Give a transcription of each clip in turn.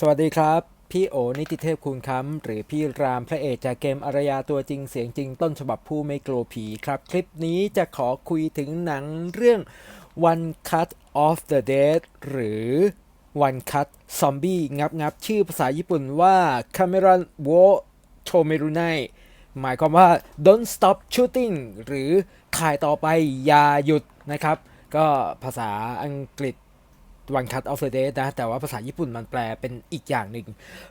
สวัสดีครับ พี่โอนิติเทพคุณค้ำหรือพี่รามพระเอกจากเกมอารยาตัวจริงเสียงจริงต้นฉบับผู้ไม่กลัวผีครับ คลิปนี้จะขอคุยถึงหนังเรื่อง One Cut of the Dead หรือ One Cut Zombie งับงับชื่อภาษาญี่ปุ่นว่า Cameron Wo Tomerunai หมายความว่า don't stop shooting หรือถ่ายต่อไปอย่าหยุดนะครับ ก็ภาษาอังกฤษ One Cut of the Day นะ แต่ว่าภาษาญี่ปุ่นมันแปลเป็นอีกอย่างหนึ่ง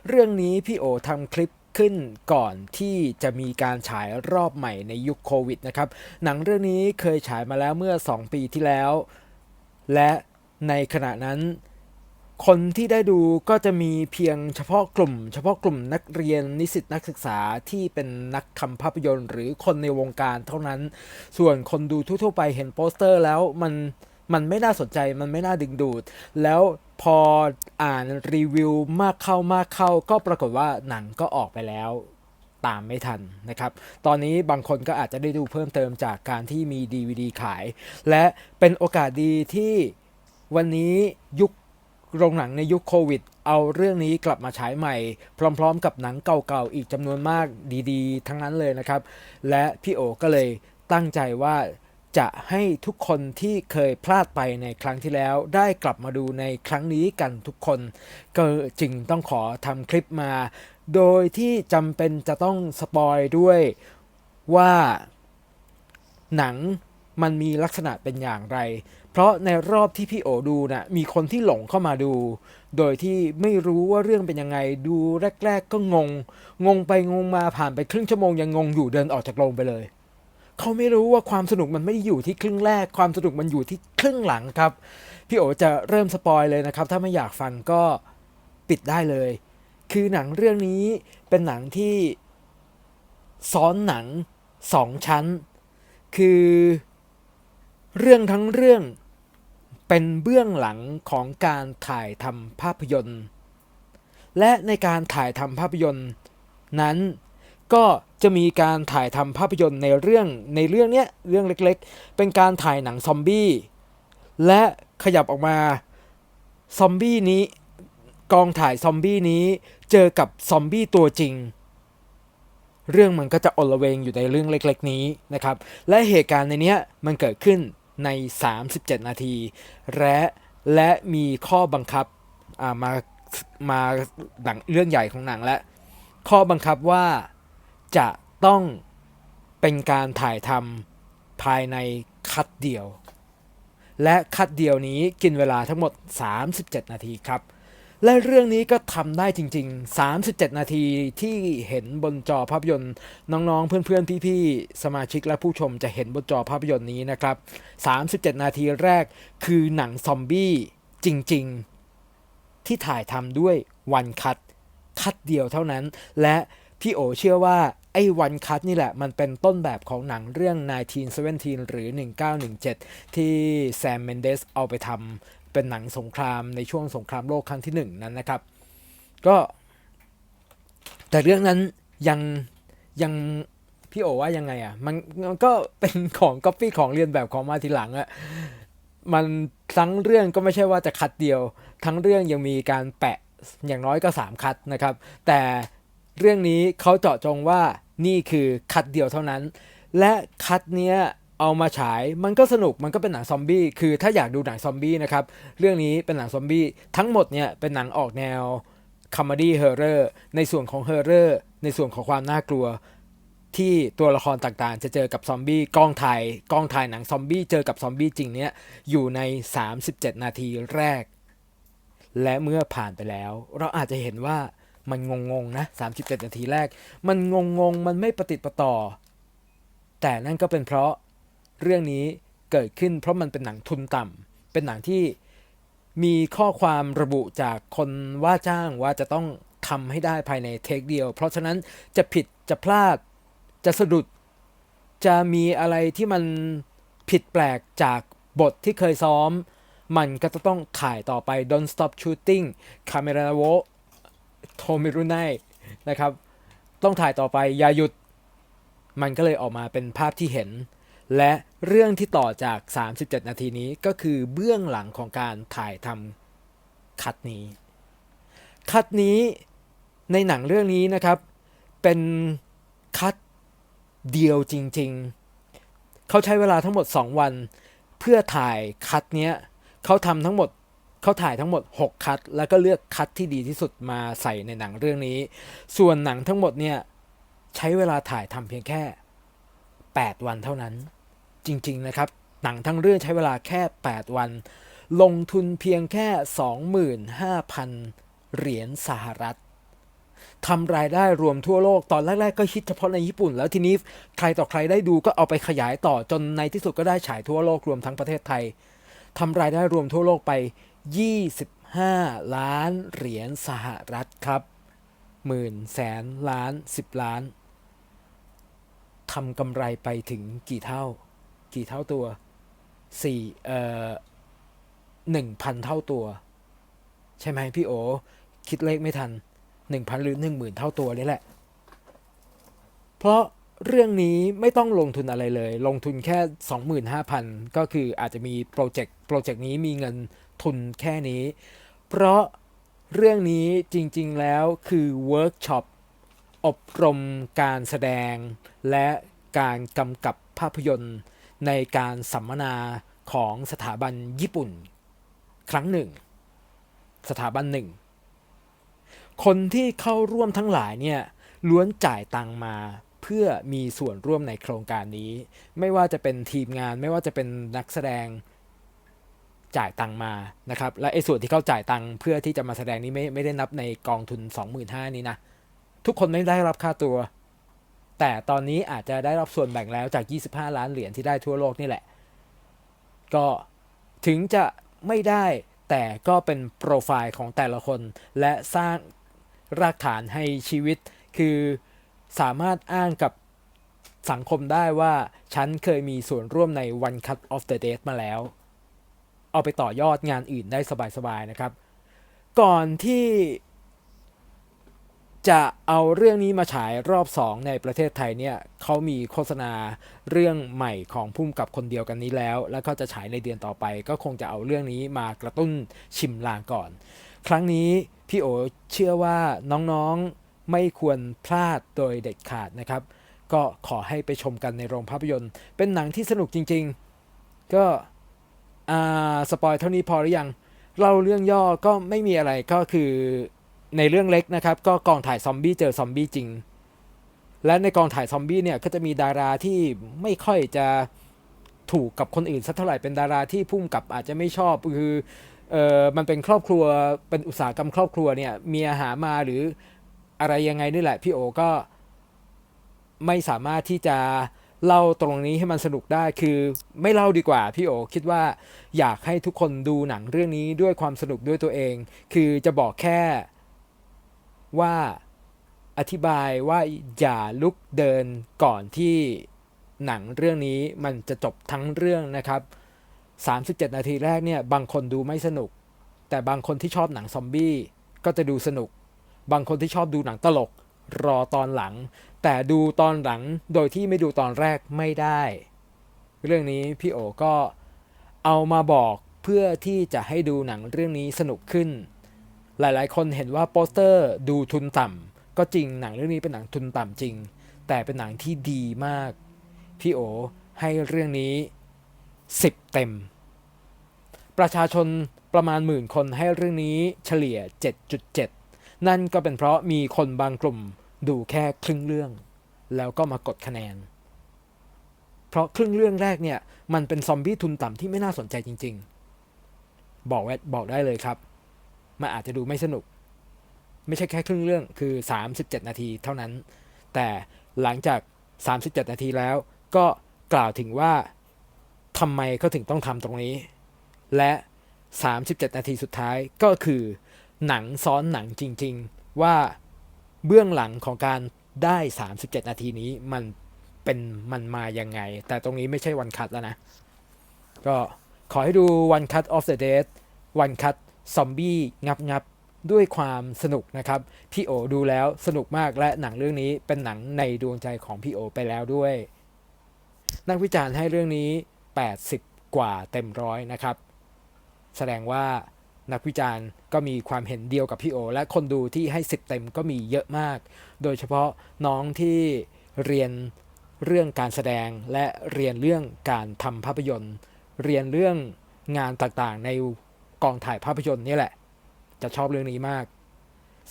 เรื่องนี้พี่โอทำคลิปขึ้นก่อนที่จะมีการฉายรอบใหม่ในยุคโควิดนะครับ หนังเรื่องนี้เคยฉายมาแล้วเมื่อ 2 ปีที่แล้ว และในขณะนั้นคนที่ได้ดูก็จะมีเพียงเฉพาะกลุ่ม เฉพาะกลุ่มนักเรียนนิสิตนักศึกษาที่เป็นนักทำภาพยนตร์ หรือคนในวงการเท่านั้น ส่วนคนดูทั่วๆไปเห็นโปสเตอร์แล้วมัน มันไม่น่าสนใจมันไม่น่าดึงดูด แล้วพออ่านรีวิวมากเข้ามากเข้า ก็ปรากฏว่าหนังก็ออกไปแล้วตามไม่ทันนะครับ ตอนนี้บางคนก็อาจจะได้ดูเพิ่มเติมจากการที่มี DVD ขาย และเป็นโอกาสดีที่วันนี้ยุคโรงหนังในยุคโควิด เอาเรื่องนี้กลับมาฉายใหม่ พร้อมๆ กับหนังเก่าๆ อีกจำนวนมากดีๆ ทั้งนั้นเลยนะครับ และพี่โอก็เลยตั้งใจว่า จะให้ทุกคนที่เคยพลาดไปในครั้งที่แล้ว ได้กลับมาดูในครั้งนี้กันทุกคน ก็จึงต้องขอทำคลิปมา โดยที่จำเป็นจะต้องสปอยด้วยว่าหนังมันมีลักษณะเป็นอย่างไร เพราะในรอบที่พี่โอดูนะ่ะมีคนที่หลงเข้ามาดู โดยที่ไม่รู้ว่าเรื่องเป็นยังไง ดูแรก ๆ ก็งง งงไปงงมาผ่านไปครึ่งชั่วโมงยังงงอยู่เดินออกจากโรงไปเลย เขาไม่รู้ว่าความสนุกมันไม่ได้อยู่ที่ครึ่งแรก ความสนุกมันอยู่ที่ครึ่งหลังครับ พี่โอจะเริ่มสปอยเลยนะครับ ถ้าไม่อยากฟังก็ปิดได้เลย คือหนังเรื่องนี้เป็นหนังที่ซ้อนหนังสองชั้น คือเรื่องทั้งเรื่องเป็นเบื้องหลังของการถ่ายทำภาพยนตร์ และในการถ่ายทำภาพยนตร์ นั้นก็ จะมีการถ่ายทำภาพยนตร์ในเรื่องในเรื่องเนี้ยเรื่องเล็กๆ เป็นการถ่ายหนังซอมบี้และขยับออกมาซอมบี้นี้กองถ่ายซอมบี้นี้เจอกับซอมบี้ตัวจริง เรื่องมันก็จะอลเวงอยู่ในเรื่องเล็ก ๆ นี้นะครับ และเหตุการณ์ในเนี้ยมันเกิดขึ้นใน 37 นาที และและมีข้อบังคับอ่ามามาหนังเรื่องใหญ่ของหนังและ ข้อบังคับว่า จะต้องเป็นการถ่ายทำภายในคัดเดียว และคัดเดียวนี้กินเวลาทั้งหมด 37 นาทีครับ และเรื่องนี้ก็ทำได้จริง ๆ 37 นาทีที่เห็นบนจอภาพยนตร์ น้องๆ เพื่อนๆ พี่ๆ สมาชิกและผู้ชมจะเห็นบนจอภาพยนตร์นี้นะครับ 37 นาทีแรกคือหนังซอมบี้จริงๆ ที่ถ่ายทำด้วยวันคัดคัดเดียวเท่านั้น และ พี่โอเชื่อว่าไอ้วันคัดนี่แหละ มันเป็นต้นแบบของหนังเรื่อง 1917 หรือ 1917 ที่แซมเมนเดสเอาไปทำเป็นหนังสงครามในช่วงสงครามโลกครั้งที่หนึ่งนั้นนะครับ ก็ แต่เรื่องนั้นยังยังพี่โอว่ายังไงอะมันมันก็เป็นของก๊อปปี้ของเรียนแบบของมาทีหลังอะมันทั้งเรื่องก็ไม่ใช่ว่าจะคัดเดียว ทั้งเรื่องยังมีการแปะอย่างน้อยก็ 3 คัดนะครับ แต่ เรื่องนี้เขาเจาะจงว่านี่คือคัดเดียวเท่านั้น และคัดเนี้ยเอามาฉายมันก็สนุกมันก็เป็นหนังซอมบี้คือถ้าอยากดูหนังซอมบี้นะครับเรื่องนี้เป็นหนังซอมบี้ทั้งหมดเนี่ยเป็นหนังออกแนวคอมเมดี้เฮอร์เรอร์ในส่วนของเฮอร์เรอร์ในส่วนของความน่ากลัว ที่ตัวละครต่างๆ จะเจอกับซอมบี้กองถ่ายกองถ่ายหนังซอมบี้เจอกับซอมบี้จริงเนี้ยอยู่ใน 37 นาทีแรก และเมื่อผ่านไปแล้ว เราอาจจะเห็นว่า มันงงๆนะ37 นาทีแรก มันงงๆมันไม่ประติดประต่อ แต่นั่นก็เป็นเพราะเรื่องนี้เกิดขึ้น เพราะมันเป็นหนังทุนต่ำเป็นหนังที่มีข้อความระบุจากคนว่าจ้างว่าจะต้องทำให้ได้ภายในเทคเดียว เพราะฉะนั้นจะผิดจะพลาดจะสะดุด จะมีอะไรที่มันผิดแปลกจากบทที่เคยซ้อม มันก็จะต้องถ่ายต่อไป Don't Stop Shooting Camera w o โทมิรุไนนะครับ ต้องถ่ายต่อไปอย่าหยุด มันก็เลยออกมาเป็นภาพที่เห็น และเรื่องที่ต่อจาก 37 นาทีนี้ก็คือเบื้องหลังของการถ่ายทำคัดนี้ คัดนี้ในหนังเรื่องนี้นะครับ เป็นคัดเดียวจริง ๆ เขาใช้เวลาทั้งหมด 2 วัน เพื่อถ่ายคัดเนี้ยเขาทำทั้งหมด เขาถ่ายทั้งหมด 6 คัด แล้วก็เลือกคัดที่ดีที่สุดมาใส่ในหนังเรื่องนี้ ส่วนหนังทั้งหมดเนี่ยใช้เวลาถ่ายทำเพียงแค่ 8 วันเท่านั้น จริงๆนะครับ หนังทั้งเรื่องใช้เวลาแค่ 8 วัน ลงทุนเพียงแค่ 25,000 เหรียญสหรัฐทำรายได้รวมทั่วโลกตอนแรก ๆ ก็ฮิตเฉพาะในญี่ปุ่น แล้วทีนี้ใครต่อใครได้ดูก็เอาไปขยายต่อจนในที่สุดก็ได้ฉายทั่วโลกรวมทั้งประเทศไทยทำรายได้รวมทั่วโลกไป 25 ล้านเหรียญสหรัฐครับ หมื่นแสนล้าน10ล้านทำกำไรไปถึงกี่เท่า กี่เท่าตัวสี่เอ่อหนึ่งพันเท่าตัว ใช่ไหมพี่โอ คิดเลขไม่ทันหนึ่งพันหรือหนึ่งหมื่นเท่าตัวนี่แหละ เพราะ เรื่องนี้ไม่ต้องลงทุนอะไรเลย ลงทุนแค่ 25,000 ก็คืออาจจะมีโปรเจกต์โปรเจกต์นี้มีเงินทุนแค่นี้ เพราะเรื่องนี้จริงๆแล้วคือเวิร์กช็อปอบรมการแสดง และการกำกับภาพยนตร์ ในการสัมมนาของสถาบันญี่ปุ่น ครั้งหนึ่ง สถาบันหนึ่ง คนที่เข้าร่วมทั้งหลายเนี่ยล้วนจ่ายตังมา พื่อมีส่วนร่วมในโครงการนี้ ไม่ว่าจะเป็นทีมงาน ไม่ว่าจะเป็นนักแสดงจ่ายตังมานะครับ และไอ้ส่วนที่เขาจ่ายตังเพื่อที่จะมาแสดงนี้ไม่ไม่ได้นับในกองทุน 25,000นี้นะ ทุกคนไม่ได้รับค่าตัว แต่ตอนนี้อาจจะได้รับส่วนแบ่งแล้วจาก 25 ล้านเหรียญที่ได้ทั่วโลกนี่แหละ ก็ถึงจะไม่ได้แต่ก็เป็นโปรไฟล์ของแต่ละคน และสร้างรากฐานให้ชีวิตคือ สามารถอ้างกับสังคมได้ว่าฉันเคยมีส่วนร่วมใน One Cut of the Dead มาแล้ว เอาไปต่อยอดงานอื่นได้สบายๆนะครับ ก่อนที่จะเอาเรื่องนี้มาฉายรอบ 2 ในประเทศไทยเนี่ยเขามีโฆษณาเรื่องใหม่ของพุ่มกับคนเดียวกันนี้แล้ว แล้วก็จะฉายในเดือนต่อไป ก็คงจะเอาเรื่องนี้มากระตุ้นชิมลางก่อน ครั้งนี้พี่โอเชื่อว่าน้องๆ ไม่ควรพลาดโดยเด็ดขาดนะครับ ก็ขอให้ไปชมกันในโรงภาพยนตร์ เป็นหนังที่สนุกจริง ๆ ก็อ่าสปอยเท่านี้พอหรือยังเล่าเรื่องย่อก็ไม่มีอะไรก็คือในเรื่องเล็กนะครับ ก็กองถ่ายซอมบี้เจอซอมบี้จริง และในกองถ่ายซอมบี้เนี่ยก็จะมีดาราที่ไม่ค่อยจะถูกกับคนอื่นสักเท่าไหร่เป็นดาราที่พุ่มกับอาจจะไม่ชอบคือเออมันเป็นครอบครัวเป็นอุตสาหกรรมครอบครัวเนี่ยเมียหามาหรือ อะไรยังไงนี่แหละ พี่โอก็ไม่สามารถที่จะเล่าตรงนี้ให้มันสนุกได้คือไม่เล่าดีกว่าพี่โอคิดว่าอยากให้ทุกคนดูหนังเรื่องนี้ด้วยความสนุกด้วยตัวเอง คือจะบอกแค่ว่าอธิบายว่าอย่าลุกเดินก่อนที่หนังเรื่องนี้มันจะจบทั้งเรื่องนะครับ 37 นาทีแรกเนี่ยบางคนดูไม่สนุก แต่บางคนที่ชอบหนังซอมบี้ก็จะดูสนุก บางคนที่ชอบดูหนังตลกรอตอนหลัง แต่ดูตอนหลังโดยที่ไม่ดูตอนแรกไม่ได้ เรื่องนี้พี่โอก็เอามาบอกเพื่อที่จะให้ดูหนังเรื่องนี้สนุกขึ้น หลายๆ คนเห็นว่าโปสเตอร์ดูทุนต่ำก็จริงหนังเรื่องนี้เป็นหนังทุนต่ำจริง แต่เป็นหนังที่ดีมาก พี่โอให้เรื่องนี้ 10 เต็ม ประชาชนประมาณหมื่นคนให้เรื่องนี้เฉลี่ย 7.7 นั่นก็เป็นเพราะมีคนบางกลุ่มดูแค่ครึ่งเรื่อง แล้วก็มากดคะแนน เพราะครึ่งเรื่องแรกเนี่ยมันเป็นซอมบี้ทุนต่ำที่ไม่น่าสนใจจริง ๆ บอกไว้บอกได้เลยครับ มันอาจจะดูไม่สนุก ไม่ใช่แค่ครึ่งเรื่องคือ 37 นาทีเท่านั้น แต่หลังจาก 37 นาทีแล้ว ก็กล่าวถึงว่าทำไมเขาถึงต้องทำตรงนี้ และ 37 นาทีสุดท้ายก็คือ หนังซ้อนหนังจริง ๆ ว่าเบื้องหลังของการได้ 37 นาทีนี้มันเป็นมันมายังไง แต่ตรงนี้ไม่ใช่วันคัดแล้วนะ ก็ขอให้ดู One Cut of the Dead One Cut ซอมบี้งับงับด้วยความสนุกนะครับ พี่โอดูแล้วสนุกมากและหนังเรื่องนี้เป็นหนังในดวงใจของพี่โอไปแล้วด้วย นักวิจารณ์ให้เรื่องนี้ 80 กว่าเต็มร้อยนะครับ แสดงว่า นักวิจารณ์ก็มีความเห็นเดียวกับพี่โอ และคนดูที่ให้10เต็มก็มีเยอะมาก โดยเฉพาะน้องที่เรียนเรื่องการแสดงและเรียนเรื่องการทำภาพยนตร์ เรียนเรื่องงานต่างๆ ในกองถ่ายภาพยนตร์นี่แหละ จะชอบเรื่องนี้มาก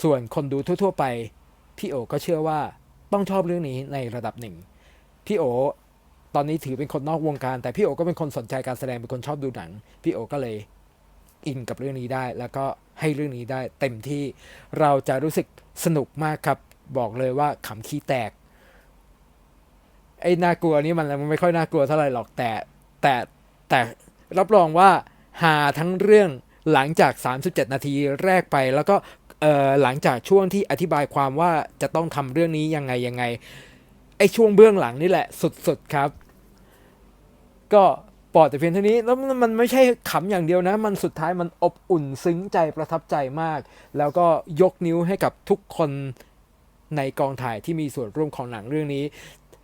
ส่วนคนดูทั่ว ๆ ไป พี่โอก็เชื่อว่าต้องชอบเรื่องนี้ในระดับหนึ่ง พี่โอตอนนี้ถือเป็นคนนอกวงการ แต่พี่โอก็เป็นคนสนใจการแสดงเป็นคนชอบดูหนัง พี่โอก็เลย อินกับเรื่องนี้ได้ แล้วก็ให้เรื่องนี้ได้เต็มที่เราจะรู้สึกสนุกมากครับ บอกเลยว่าขำขี้แตก ไอ้น่ากลัวนี่มันมันไม่ค่อยน่ากลัวเท่าไหร่หรอกแต่แต่แต่รับรองว่าหาทั้งเรื่องหลังจาก 37 นาทีแรกไปแล้วก็หลังจากช่วงที่อธิบายความว่าจะต้องทำเรื่องนี้ยังไงยังไงไอ้ช่วงเบื้องหลังนี่แหละสุดๆครับ ก็ ปอดแต่เพียงเท่านี้แล้วมันไม่ใช่ขำอย่างเดียวนะ มันสุดท้ายมันอบอุ่นซึ้งใจประทับใจมาก แล้วก็ยกนิ้วให้กับทุกคนในกองถ่ายที่มีส่วนร่วมของหนังเรื่องนี้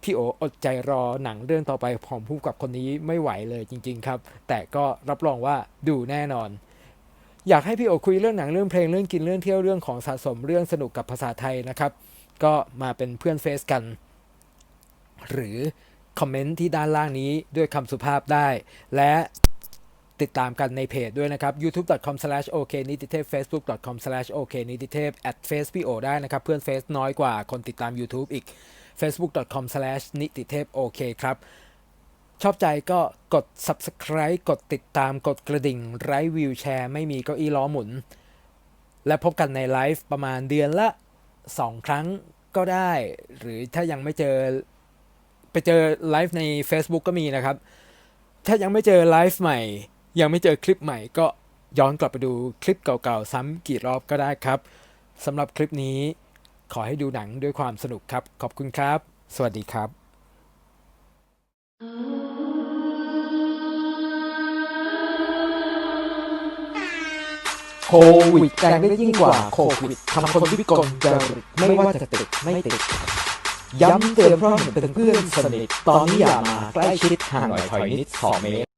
พี่โออดใจรอหนังเรื่องต่อไปของผู้กำกับคนนี้ไม่ไหวเลยจริง ๆ ครับ แต่ก็รับรองว่าดูแน่นอน อยากให้พี่โอคุยเรื่องหนังเรื่องเพลงเรื่องกินเรื่องเที่ยวเรื่องของสะสมเรื่องสนุกกับภาษาไทยนะครับ ก็มาเป็นเพื่อนเฟซกัน หรือ คอมเมนต์ที่ด้านล่างนี้ด้วยคำสุภาพได้ และติดตามกันในเพจด้วยนะครับ youtube.com/oknititev facebook.com/oknititev at face พี่โอได้นะครับ เพื่อนเฟซน้อยกว่าคนติดตาม YouTube อีก facebook.com/nititevok ครับ ชอบใจก็กด subscribe กดติดตามกดกระดิ่งไร้วิวแชร์ไม่มีเก้าอี้ล้อหมุน และพบกันในไลฟ์ประมาณเดือนละ 2 ครั้งก็ได้ หรือถ้ายังไม่เจอ ไปเจอไลฟ์ใน Facebook ก็มีนะครับ ถ้ายังไม่เจอไลฟ์ใหม่ ยังไม่เจอคลิปใหม่ ก็ย้อนกลับไปดูคลิปเก่าๆ ซ้ำกี่รอบก็ได้ครับสำหรับคลิปนี้ ขอให้ดูหนังด้วยความสนุกครับ ขอบคุณครับ สวัสดีครับ โควิดแรงได้ยิ่งกว่าโควิดทำคนวิกลจริตไม่ว่าจะติดไม่ติด ย้ำเตือนเพราะเห็นเป็นเพื่อนสนิท ตอนนี้อย่ามาใกล้ชิดห่างหน่อยถอยนิดสองเมตร